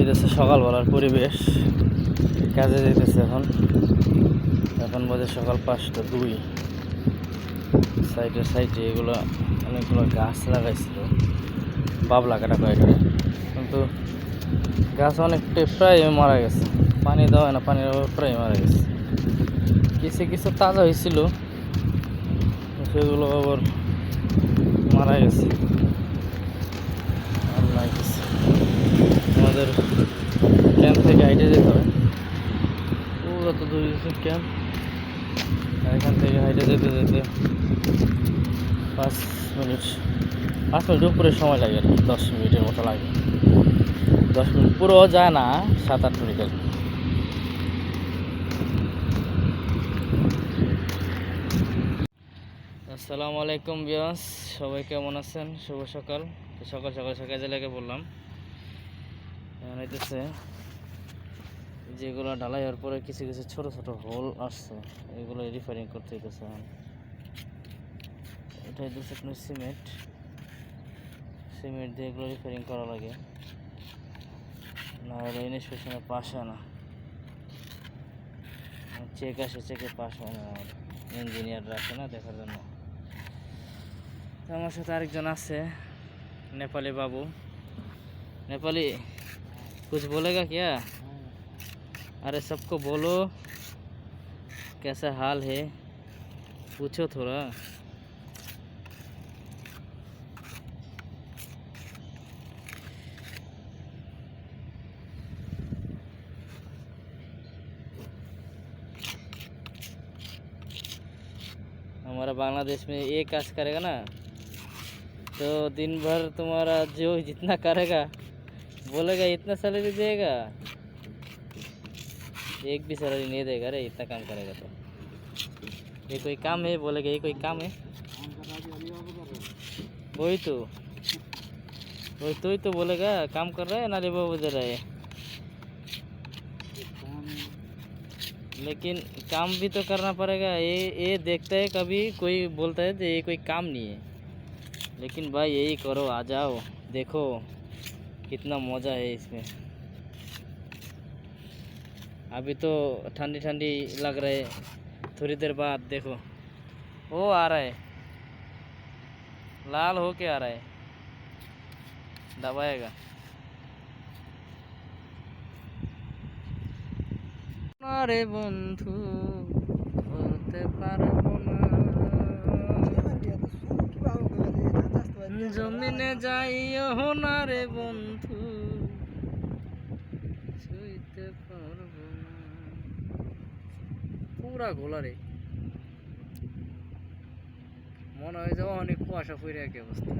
এদেশে সকালবেলার পরিবেশ। কাজে যেতেছে এখন। এখন বাজে সকাল পাঁচটা দুই। সাইডে সাইডে এগুলো অনেকগুলো গাছ লাগাইছিল। বাবলা কাটা কয়েকটা। কিন্তু গাছ অনেকটা প্রায় মারা গেছে। পানি দেওয়া হয় না, পানির প্রায় মারা গেছে। কিছু কিছু তাজা হয়েছিল সেগুলো আবার মারা গেছে আল্লাহ হাফেজ। আমাদের ক্যাম্প থেকে হাইটে যেতে হয় পুরো ক্যাম্প। এখান থেকে হাইটে যেতে যেতে পাঁচ মিনিট। পাঁচ মিনিট উপরে সময় লাগে দশ মিনিটের মতো লাগে। দশ মিনিট পুরো যায় না, সাত আট মিনিট আর আসসালামু আলাইকুম বিয়াস সবাই কেমন আছেন? শুভ সকাল। সকাল সকাল সকাল জেলাকে বললাম। হইতেছে যেগুলো ঢালাই হওয়ার পরে কিছু কিছু ছোট ছোট হোল আসছে, এগুলো রিফারিং করতে হইতেছে এটা হইতেছে আপনার সিমেন্ট সিমেন্ট দিয়ে এগুলো রিফারিং করা লাগে। না হলে ইনস্পেকশনে পাস হয় না। চেক আসে চেকে পাস হয় না। ইঞ্জিনিয়ার রাখে না, দেখার জন্য। আমার সাথে আরেকজন আছে, নেপালি বাবু। নেপালি, কুছ বলেগা কিয়া? अरे सबको बोलो, कैसा हाल है? पूछो थोड़ा। हमारा बांग्लादेश में ये काज करेगा ना तो दिन भर तुम्हारा जो जितना करेगा, बोलेगा, इतना सैलरी देगा। एक भी सैलरी नहीं देगा रे, इतना काम करेगा तो। ये कोई काम है? बोलेगा ये कोई काम है? वही तो। वही तो ही तो बोलेगा, काम कर रहा है बाबू दे रहा है लेकिन काम भी तो करना पड़ेगा। ये ये देखता है कभी, कोई बोलता है तो ये कोई काम नहीं है। लेकिन भाई यही करो, आ जाओ, देखो कितना मज़ा है इसमें। अभी तो ठंडी ठंडी लग रहा है थोड़ी देर बाद देखो वो आ रहा है लाल हो के आ रहा है दबाएगा আরে বন্ধু বলতে পারবো না জমিনে যাইও না রে বন্ধু পুরা গোলা রে মনে হয় যে অনেক কুয়াশা পড়ে একই অবস্থা।